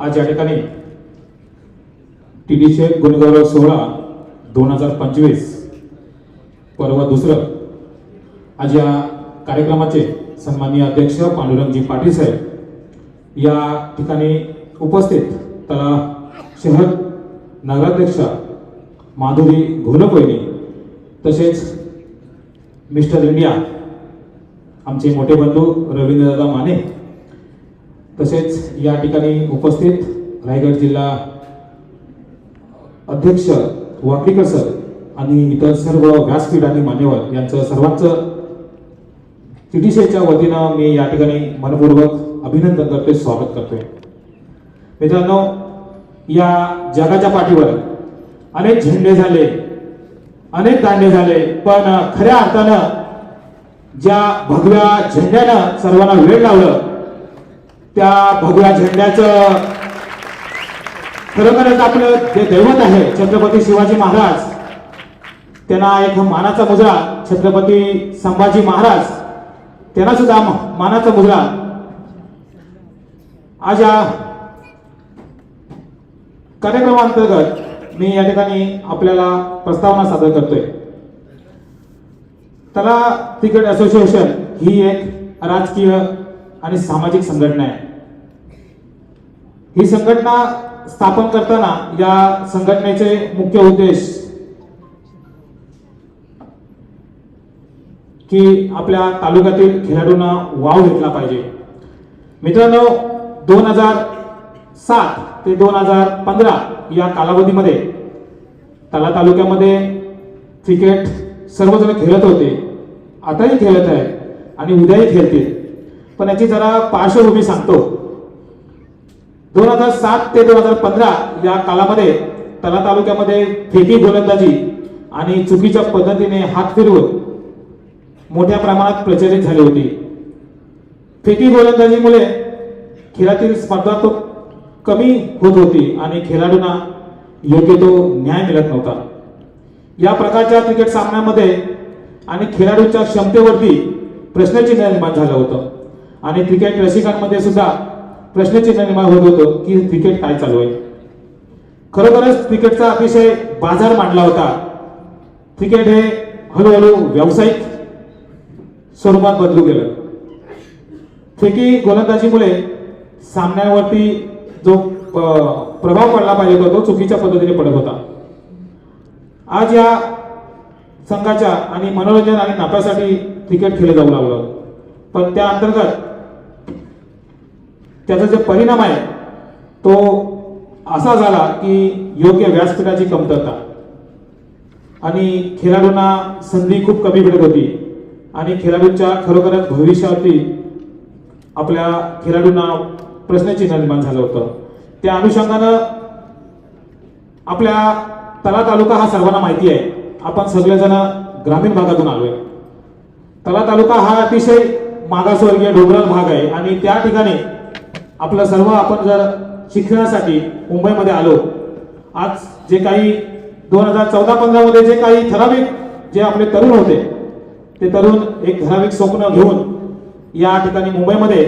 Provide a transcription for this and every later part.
आज या ठिकाणी टी डी चे गुणगौरव सोहळा दोन हजार पंचवीस. पर्व दुसरं. आज या कार्यक्रमाचे सन्माननीय अध्यक्ष पांडुरंगजी पाटील साहेब या ठिकाणी उपस्थित तला शहर नगराध्यक्षा माधुरी घोलपैनी तसेच मिस्टर इंडिया आमचे मोठे बंधू रवींद्रदादा माने तसेच या ठिकाणी उपस्थित रायगड जिल्हा अध्यक्ष वाकलीकर सर आणि इतर सर्व व्यासपीठ आणि मान्यवर यांचं सर्वांचं टीटीसीच्या वतीनं मी या ठिकाणी मनपूर्वक अभिनंदन करतोय स्वागत करतोय. मित्रांनो या जगाच्या पाठीवर अनेक झेंडे झाले अनेक दांडे झाले पण खऱ्या अर्थानं ज्या भगव्या झेंड्यानं सर्वांना वेळ लावलं त्या भगव्या झेंड्याचं खरोखरच आपलं जे दैवत आहे छत्रपती शिवाजी महाराज त्यांना एक मानाचा मुजरा छत्रपती संभाजी महाराज त्यांना सुद्धा मानाचा मुजरा. आज या कार्यक्रमांतर्गत मी या ठिकाणी आपल्याला प्रस्तावना सादर करतोय. तला क्रिकेट असोसिएशन ही एक राजकीय आणि सामाजिक संघटना आहे. ही संघटना स्थापन करताना या संघटनेचे मुख्य उद्देश की आपल्या तालुक्यातील खेळाडूंना वाव घेतला पाहिजे. मित्रांनो दोन हजार सात ते दोन हजार पंधरा या कालावधीमध्ये तला तालुक्यामध्ये क्रिकेट सर्वजण खेळत होते. आताही खेळत आहे आणि उद्याही खेळतील. पण याची जरा पार्श्वभूमी सांगतो. दोन हजार सात ते दोन हजार पंधरा या कालामध्ये तला तालुक्यामध्ये फेकी गोलंदाजी आणि चुकीच्या पद्धतीने हात फिरवून मोठ्या प्रमाणात प्रचलित झाली होती. फेकी गोलंदाजीमुळे खेळातील स्पर्धात्मक कमी होत होती आणि खेळाडूंना योग्य तो न्याय मिळत नव्हता. या प्रकारच्या क्रिकेट सामन्यामध्ये आणि खेळाडूंच्या क्षमतेवरती प्रश्नचिन्ह निर्माण झालं होतं. आणि क्रिकेट रसिकांमध्ये सुद्धा प्रश्नचिन्ह निर्माण होत होतं की क्रिकेट काय चालू आहे? खरोखरच क्रिकेटचा अतिशय बाजार मांडला होता. क्रिकेट हे हळूहळू व्यावसायिक स्वरूपात बदलू गेलं. फेकी गोलंदाजीमुळे सामन्यावरती जो प- प्रभाव पडला पाहिजे होता तो चुकीच्या पद्धतीने पडत होता. आज या संघाच्या आणि मनोरंजन आणि नफ्यासाठी क्रिकेट खेळलं जाऊ लागलं. पण त्या अंतर्गत त्याचा जो परिणाम आहे तो असा झाला की योग्य व्यासपीठाची कमतरता. आणि खेळाडूंना संधी खूप कमी भेटत होती. आणि खेळाडूंच्या खरोखरच भविष्यावरती आपल्या खेळाडूंना प्रश्नचिन्ह निर्माण झालं होतं. त्या अनुषंगानं आपल्या तला तालुका हा सर्वांना माहिती आहे. आपण सगळेजण ग्रामीण भागातून आलोय. तला तालुका हा अतिशय मागासवर्गीय डोंगराळ भाग आहे. आणि त्या ठिकाणी आपलं सर्व आपण जर शिक्षणासाठी मुंबईमध्ये आलो आज जे काही दोन हजार चौदा पंधरामध्ये जे काही ठराविक जे आपले तरुण होते ते तरुण एक ठराविक स्वप्न घेऊन या ठिकाणी मुंबईमध्ये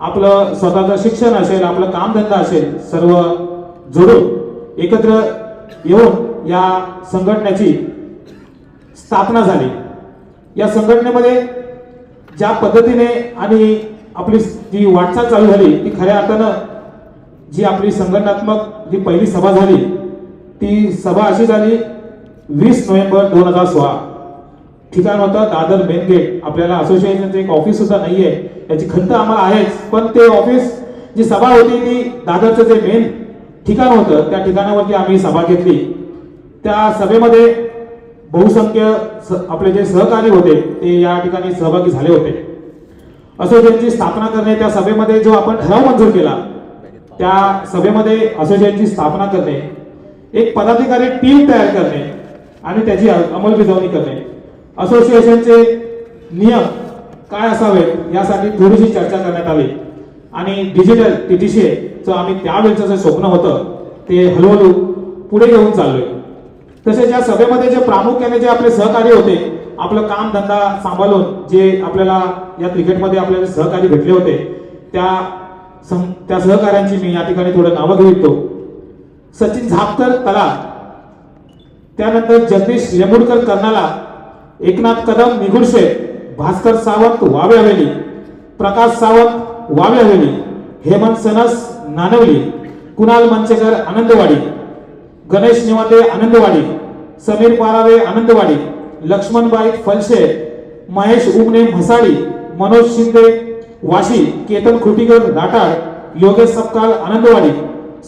आपलं स्वतःचं शिक्षण असेल आपलं कामधंदा असेल सर्व जोडून एकत्र येऊन या संघटनेची स्थापना झाली. या संघटनेमध्ये ज्या पद्धतीने आणि आपली जी वाटचाल चालू झाली ती खऱ्या अर्थानं जी आपली संघटनात्मक जी पहिली सभा झाली ती सभा अशी झाली वीस नोव्हेंबर दोन हजार सोळा. ठिकाण होतं दादर मेन गेट. आपल्याला असोसिएशनचं एक ऑफिस सुद्धा नाहीये. याची खंत आम्हाला आहेच. पण ते ऑफिस जी सभा होती ती दादरचं जे मेन ठिकाण होतं त्या ठिकाणावरती आम्ही सभा घेतली. त्या सभेमध्ये बहुसंख्य स- आपले जे सहकारी होते ते या ठिकाणी सहभागी झाले होते. असोसिएशनची स्थापना करणे त्या सभेमध्ये जो आपण ठराव मंजूर केला त्या सभेमध्ये असोसिएशनची स्थापना करणे एक पदाधिकारी टीम तयार करणे आणि त्याची अंमलबजावणी करणे. असोसिएशनचे नियम काय असावेत यासाठी थोडीशी चर्चा करण्यात आली. आणि डिजिटल टीटीसी चं आम्ही त्यावेळेचं जे स्वप्न होतं ते हळूहळू पुढे घेऊन चाललोय. तसेच या सभेमध्ये जे प्रामुख्याने जे आपले सहकारी होते आपलं काम धंदा सांभाळून जे आपल्याला या क्रिकेटमध्ये आपल्याला सहकारी भेटले होते त्या सं- त्या सहकाऱ्यांची मी या ठिकाणी थोडं नावं घेतो. सचिन झापकर तला त्यानंतर जगदीश लेंबुडकर कर्नाला एकनाथ कदम निगुडशे भास्कर सावंत वावे हवेली प्रकाश सावंत वावे हवेली हेमंत सनस नानवली कुणाल मंचेकर आनंदवाडी गणेश निवाते आनंदवाडी समीर पारावे आनंदवाडी लक्ष्मणबाई फलशे महेश उगणे म्हसाळी मनोज शिंदे वाशी केतन खुटीकर राटाळ योगेश सपकाळ आनंदवाडी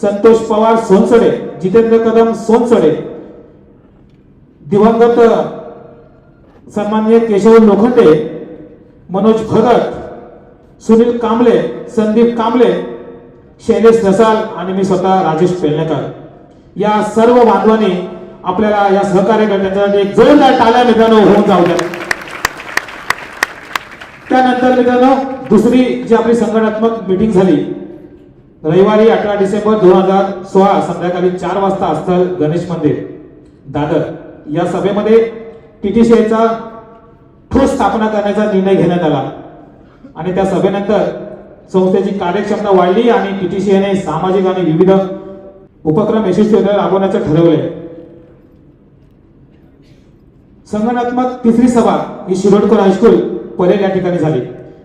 संतोष पवार सोनसडे जितेंद्र कदम सोनसडे दिवंगत सन्माननीय केशव लोखंडे मनोज भगत सुनील कांबळे संदीप कांबळे शैलेश नसाल आणि मी स्वतः राजेश पेलणेकर. या सर्व बांधवांनी आपल्याला या सहकार्य करण्यासाठी एक जोरदार टाळ्या मित्रांनो होऊन जाऊ द्या. त्यानंतर मित्रांनो दुसरी जी आपली संघटनात्मक मीटिंग झाली रविवारी अठरा डिसेंबर दोन हजार सोळा संध्याकाळी चार वाजता स्थळ गणेश मंदिर दादर. या सभेमध्ये टीटीसीचा ठोस स्थापना करण्याचा निर्णय घेण्यात आला. आणि त्या सभेनंतर संस्थेची कार्यक्षमता वाढली आणि टीटीसीने सामाजिक आणि विविध उपक्रम यशस्वीरित्या राबवण्याचे ठरवले संघटनात्मक तिसरी सभा ही शिरोडकर हायस्कूल परेल या ठिकाणी झाली.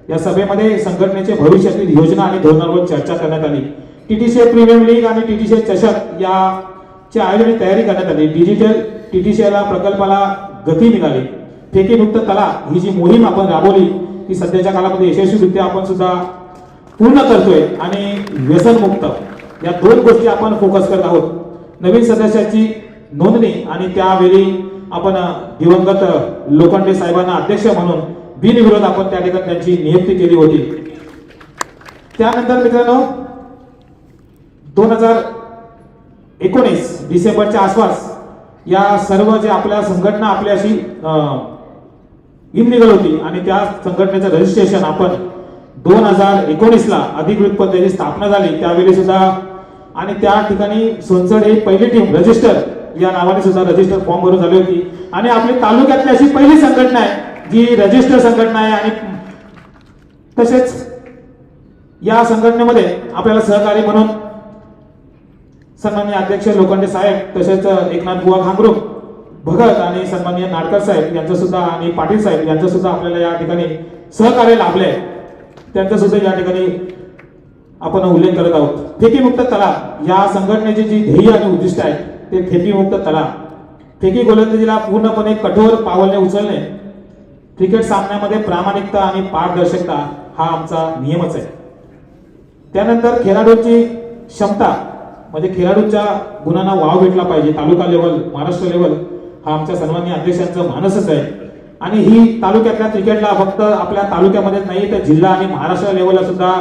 या सभेमध्ये संघटनेचे भविष्यातील योजना आणि धोरणांवर चर्चा करण्यात आली. टीटीसी प्रीमियम लीग आणि टीटीसी चषक याच्या आयोजन तयारी करण्यात आली. डिजिटल टीटीसीला प्रकल्पाला गती मिळाली. फेकीमुक्त तला ही जी मोहीम आपण राबवली ती सध्याच्या काळामध्ये यशस्वीरित्या आपण सुद्धा पूर्ण करतोय आणि व्यसनमुक्त. या दोन गोष्टी आपण फोकस करत आहोत. नवीन सदस्याची नोंदणी आणि त्यावेळी आपण दिवंगत लोखंडे साहेबांना अध्यक्ष म्हणून बिनविरोध आपण त्या ठिकाणी त्यांची नियुक्ती केली होती. त्यानंतर मित्रांनो दोन हजार एकोणीस डिसेंबरच्या आसपास या सर्व जे आपल्या संघटना आपल्याशी अशी इनलिगल होती आणि त्या संघटनेचं रजिस्ट्रेशन आपण दोन हजार एकोणीसला अधिकृत त्याची स्थापना झाली. त्यावेळी सुद्धा आणि त्या ठिकाणी सोनसड हे पहिली टीम रजिस्टर या नावाने सुद्धा रजिस्टर फॉर्म भरून झाली होती. आणि आपली तालुक्यातली अशी पहिली संघटना आहे जी रजिस्टर संघटना आहे आणि तसेच या संघटनेमध्ये आपल्याला सहकारी म्हणून सन्मान्य अध्यक्ष लोखंडे साहेब तसेच एकनाथ बुवा खांगरू भगत आणि सन्मान्य नाडकर साहेब यांचं सुद्धा आणि पाटील साहेब यांचं सुद्धा आपल्याला या ठिकाणी सहकार्य लाभले त्यांचं सुद्धा या ठिकाणी आपण उल्लेख करत आहोत. फेकीमुक्त तलाव या संघटनेचे जी ध्येय आणि उद्दिष्ट आहे ते फेकीमुक्त तलाव फेकी गोलंदाजीला पूर्णपणे कठोर पावलने उचलणे. क्रिकेट सामन्यामध्ये प्रामाणिकता आणि पारदर्शकता हा आमचा नियमच आहे. त्यानंतर खेळाडूंची क्षमता म्हणजे खेळाडूंच्या गुणांना वाव भेटला पाहिजे. तालुका लेवल महाराष्ट्र लेवल हा आमच्या सर्वांनी अध्यक्षांचं मानसच आहे. आणि ही तालुक्यातल्या क्रिकेटला फक्त आपल्या तालुक्यामध्येच नाही तर जिल्हा आणि महाराष्ट्र लेवलला सुद्धा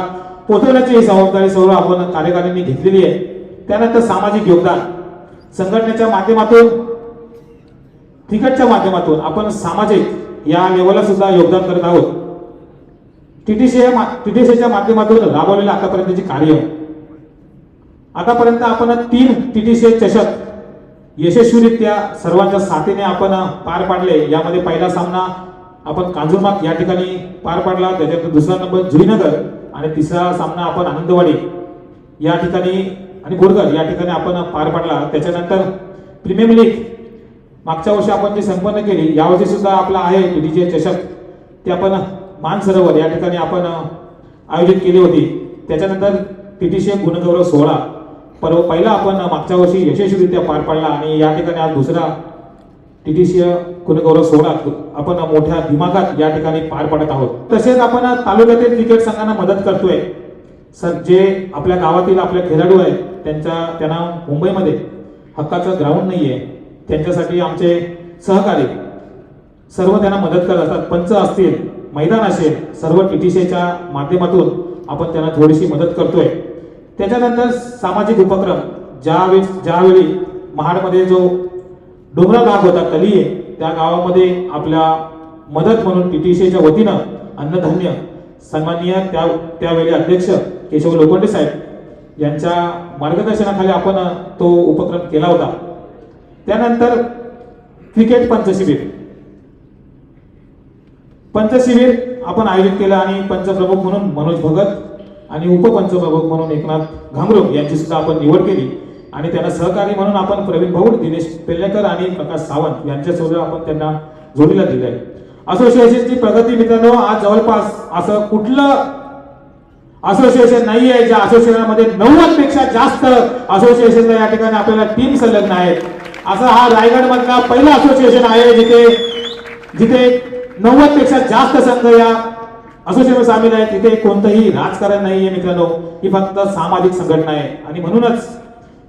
पोहोचवण्याची ही जबाबदारी सर्व आपण कार्यकारिणी घेतलेली आहे. त्यानंतर सामाजिक योगदान. संघटनेच्या माध्यमातून क्रिकेटच्या माध्यमातून आपण सामाजिक या लेवलला सुद्धा योगदान करत आहोत. टीटीसी टीटीसीच्या माध्यमातून राबवलेलं आतापर्यंतचे कार्य. आतापर्यंत आपण तीन टीटीसी चषक यशस्वीरित्या सर्वांच्या साथीने आपण पार पाडले. यामध्ये पहिला सामना आपण कांजूरमाग या ठिकाणी पार पाडला. त्याच्यानंतर दुसरा नंबर जुईनगर आणि तिसरा सामना आपण आनंदवाडी या ठिकाणी आणि बोरगर या ठिकाणी आपण पार पाडला. त्याच्यानंतर प्रीमियम लीग मागच्या वर्षी आपण जे संपन्न केली यावर्षी सुद्धा आपला आहे टीटीचे चषक. ते आपण मानसरोवर या ठिकाणी आपण आयोजित केली होती. त्याच्यानंतर टीटीसी गुणगौरव सोहळा. परवा पहिला आपण मागच्या वर्षी यशस्वीरित्या पार पाडला आणि या ठिकाणी आज दुसरा टीटीसी गुणगौरव सोहळा आपण मोठ्या दिमागात या ठिकाणी पार पाडत आहोत. तसेच आपण तालुक्यातील क्रिकेट संघांना मदत करतोय. सर जे आपल्या गावातील आपले खेळाडू आहेत त्यांच्या त्यांना मुंबईमध्ये हक्काचं ग्राउंड नाही आहे त्यांच्यासाठी आमचे सहकारी सर्व त्यांना मदत करत असतात. पंच असतील मैदान असेल सर्व टीटीसीच्या माध्यमातून आपण त्यांना थोडीशी मदत करतोय. त्याच्यानंतर सामाजिक उपक्रम ज्यावेळी ज्यावेळी महाडमध्ये जो डोंगरा गाव होता कलिये त्या गावामध्ये आपल्या मदत म्हणून पीटीसीच्या वतीनं अन्नधान्य सन्माननीय त्या त्यावेळी अध्यक्ष केशव लोखंडे साहेब यांच्या मार्गदर्शनाखाली आपण तो उपक्रम केला होता. त्यानंतर क्रिकेट पंचशिबिर. पंचशिबिर आपण आयोजित केलं आणि पंचप्रमुख म्हणून मनोज भगत आणि उपपंचप्रमुख म्हणून एकनाथ घांगरुक यांची सुद्धा आपण निवड केली. आणि त्यांना सहकारी म्हणून आपण प्रवीण भाऊ दिनेश पेल्लेकर आणि प्रकाश सावंत यांच्यासोबत आपण त्यांना जोडीला दिलंय. असोसिएशनची प्रगती मित्रांनो आज जवळपास असं कुठलं असोसिएशन नाही आहे ज्या असोसिएशनमध्ये नव्वदपेक्षा जास्त असोसिएशन या ठिकाणी आपल्याला टीम संलग्न आहेत. असं हा रायगड मधला पहिला असोसिएशन आहे जिथे जिथे नव्वदपेक्षा जास्त संघ या असोसिएशन सामील आहेत. तिथे कोणतंही राजकारण नाही आहे मित्रांनो. ही फक्त सामाजिक संघटना आहे. आणि म्हणूनच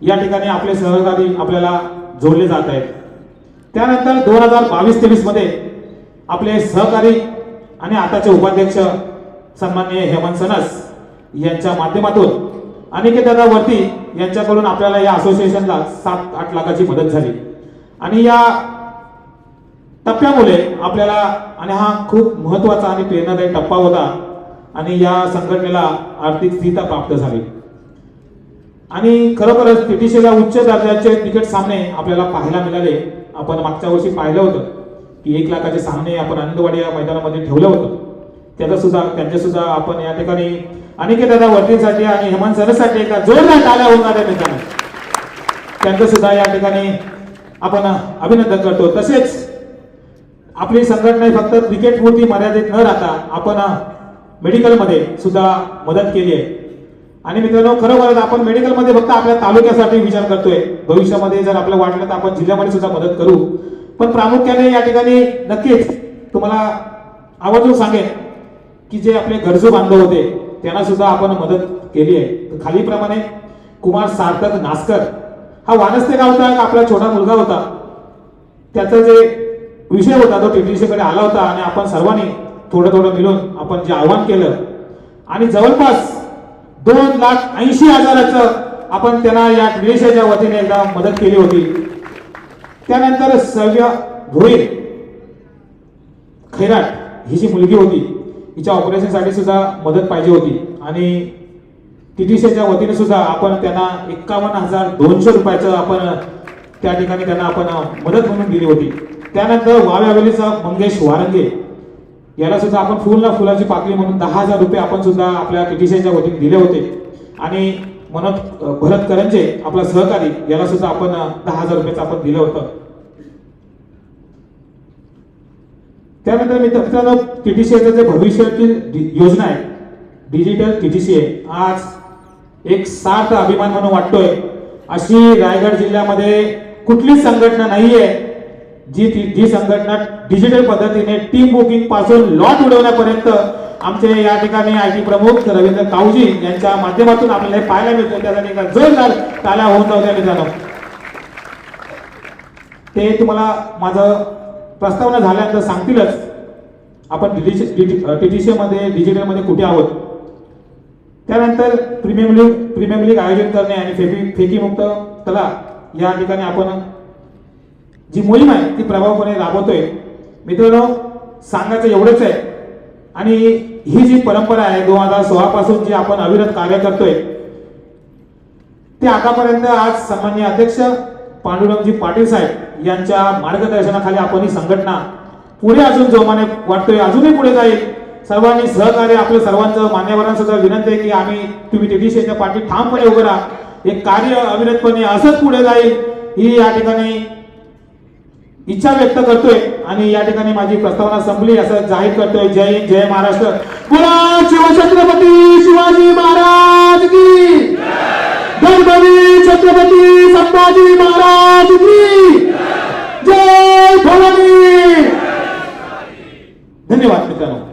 या ठिकाणी आपले सहकारी आपल्याला जोडले जात आहेत. त्यानंतर दोन हजार बावीस तेवीसमध्ये आपले सहकारी आणि आताचे उपाध्यक्ष सन्माननीय हेमंत सनस यांच्या माध्यमातून अनिकेत दादा वरती यांच्याकडून आपल्याला या असोसिएशनला सात आठ लाखाची मदत झाली. आणि या टप्प्यामुळे आपल्याला आणि हा खूप महत्त्वाचा आणि प्रेरणादायी टप्पा होता आणि या संघटनेला आर्थिक स्थिरता प्राप्त झाली. आणि खरोखरच पीटीसीला उच्च दर्जाचे क्रिकेट सामने आपल्याला पाहायला मिळाले. आपण मागच्या वर्षी पाहिलं होतं की एक लाखाचे सामने आपण आनंदवाडी या मैदानामध्ये ठेवलं होतं. त्याचा सुद्धा त्यांच्या सुद्धा आपण या ठिकाणी अनिकेत दादा वर्तीसाठी आणि हेमंत सरसाठी एका जोरदार टाळ्या होणार आहे मित्रांनो त्यांचं सुद्धा या ठिकाणी आपण अभिनंदन करतो. तसेच आपली संघटना फक्त क्रिकेट मर्यादित न राहता आपण मेडिकलमध्ये सुद्धा मदत केली आहे. आणि मित्रांनो खरोखरच आपण मेडिकलमध्ये फक्त आपल्या तालुक्यासाठी विचार करतोय. भविष्यामध्ये जर आपलं वाटलं तर आपण जिल्ह्यामध्ये सुद्धा मदत करू. पण प्रामुख्याने या ठिकाणी नक्कीच तुम्हाला आवर्जून सांगेन की जे आपले गरजू बांधव होते त्यांना सुद्धा आपण मदत केली आहे. तर खालीप्रमाणे कुमार सार्थक नासकर. हा वानस्ते गावचा एक आपला छोटा मुलगा होता. त्याचा जे विषय होता तो टीटीसीकडे आला होता आणि आपण सर्वांनी थोडं थोडं मिळून आपण जे आव्हान केलं. आणि जवळपास दोन लाख ऐंशी हजाराचं आपण त्यांना या गणेशाच्या वतीने एकदा मदत केली होती. त्यानंतर सव्य धुळे खैराट ही जी मुलगी होती. हिच्या ऑपरेशनसाठी सुद्धा मदत पाहिजे होती. आणि टीटीसीच्या वतीने सुद्धा आपण त्यांना एकावन्न हजार दोनशे रुपयाचं आपण त्या ठिकाणी त्यांना आपण मदत म्हणून दिली होती. त्यानंतर वाव्यावेलीचा मंगेश वारंगे याला सुद्धा आपण फुल ना फुलाची पाकळी म्हणून दहा हजार रुपये आपण सुद्धा आपल्या टीटीसीच्या वतीने दिले होते. आणि मनोज भरत करंजे आपला सहकारी याला सुद्धा आपण दहा हजार रुपयाचं आपण दिलं होतं. त्यानंतर मित्रांनो टीटीसीएचं जे भविष्यातील योजना आहे डिजिटल टीटीसीए आज एक सार्थ अभिमान म्हणून वाटतोय. अशी रायगड जिल्ह्यामध्ये कुठलीच संघटना नाहीये. जी ती- जी संघटना डिजिटल पद्धतीने टीम बुकिंगपासून लॉट उडवण्यापर्यंत आमचे या ठिकाणी आय टी प्रमुख रवींद्र कावजी यांच्या माध्यमातून आपल्याला हे पाहायला मिळतो. त्यासाठी एका जोरदार टाळ्या होऊन जाऊ त्या मित्रांनो. ते तुम्हाला माझं प्रस्तावना झाल्यानंतर सांगतीलच. आपण टीटीसी मध्ये डिजिटलमध्ये कुठे आहोत? त्यानंतर प्रीमियम लीग प्रीमियम लीग आयोजित करणे आणि फेकी फेकीमुक्त तला या ठिकाणी आपण जी मोहीम आहे ती प्रभावपणे राबवतोय. मित्रांनो सांगायचं एवढंच आहे. आणि ही जी परंपरा आहे दोन हजार सोळा पासून जी आपण अविरत कार्य करतोय ते आतापर्यंत आज सामान्य अध्यक्ष पांडुरंगजी पाटील साहेब यांच्या मार्गदर्शनाखाली आपण ही संघटना पुढे अजून जोमाने वाटतोय अजूनही पुढे जाईल. सर्वांनी सहकार्य आपलं सर्वांचं मान्यवरांचं विनंती आहे की आम्ही तुम्ही टीटीसीच्या पाठी ठामपणे उभं राहा. हे कार्य अविरतपणे असंच पुढे जाईल. ही या ठिकाणी इच्छा व्यक्त करतोय आणि या ठिकाणी माझी प्रस्तावना संपली. असं जाहीर करतोय. जय हिंद जय महाराष्ट्र. बोला शिवछत्रपती शिवाजी महाराज की? गणपती छत्रपती संभाजी महाराज की? जय भवानी! धन्यवाद मित्रांनो.